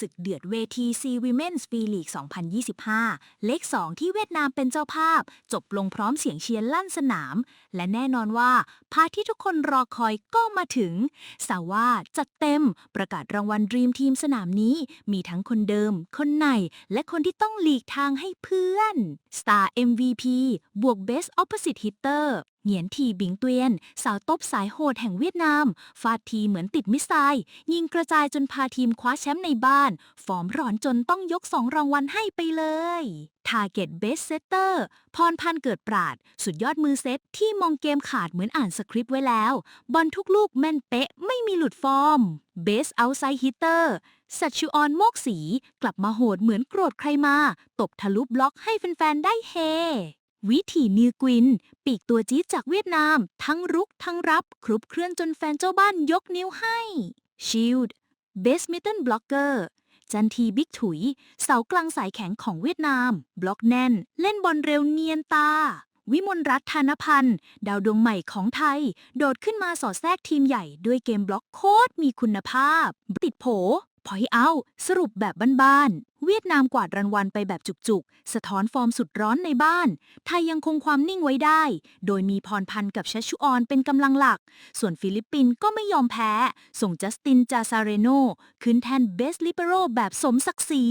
ศึกเดือดเวทีซีวิเมนส์ฟีลีก 2025 เลข 2 ที่เวียดนามเป็นเจ้าภาพ จบลงพร้อมเสียงเชียร์ลั่นสนาม และแน่นอนว่า พาที่ทุกคนรอคอยก็มาถึง สาว่าจัดเต็มประกาศรางวัล Dream Team สนามนี้มีทั้งคนเดิม คนใหม่และคนที่ต้องหลีกทางให้เพื่อน Star MVP บวก Best Opposite Hitter เหงียนทีบิงเตียน สาวตบสายโหดแห่งเวียดนาม ฟาดทีเหมือนติดมิสไซล์ยิงกระจายจนพาทีมคว้าแชมป์ในบ้าน ฟอร์มร้อนจนต้องยกสองรางวัลให้ไปเลย Target Best Setter พรพันเกิดปราด สุดยอดมือเซตที่มองเกมขาดเหมือนอ่านสคริปต์ไว้แล้ว บอลทุกลูกแม่นเป๊ะไม่มีหลุดฟอร์ม Best Outside Hitter สัชูออนโมกสี กลับมาโหดเหมือนโกรธใครมา ตบทะลุบล็อกให้แฟน ๆ ได้เฮ วิถีนิวกวิน ปีกตัวจี๊ดจากเวียดนาม ทั้งรุกทั้งรับ ครุบเคลื่อนจนแฟนเจ้าบ้านยกนิ้วให้ Shield Best Mitten Blocker จันทีบิ๊กถุย เสากลางสายแข็งของเวียดนาม บล็อกแน่น เล่นบอลเร็วเนียนตา วิมลรัตน์ธนพันธ์ ดาวดวงใหม่ของไทย โดดขึ้นมาสอดแทรกทีมใหญ่ด้วยเกมบล็อกโคตรมีคุณภาพ ติดโผ พอยเอาสรุปแบบบ้านๆ เวียดนามกวาดรางวัลไปแบบจุกๆ สะท้อนฟอร์มสุดร้อนในบ้าน ไทยยังคงความนิ่งไว้ได้ โดยมีพรพันธ์กับชัชชุออนเป็นกำลังหลัก ส่วนฟิลิปปินส์ก็ไม่ยอมแพ้ ส่งจัสตินจาซาเรโน ขึ้นแทนเบสลิเปโรแบบสมศักดิ์ศรี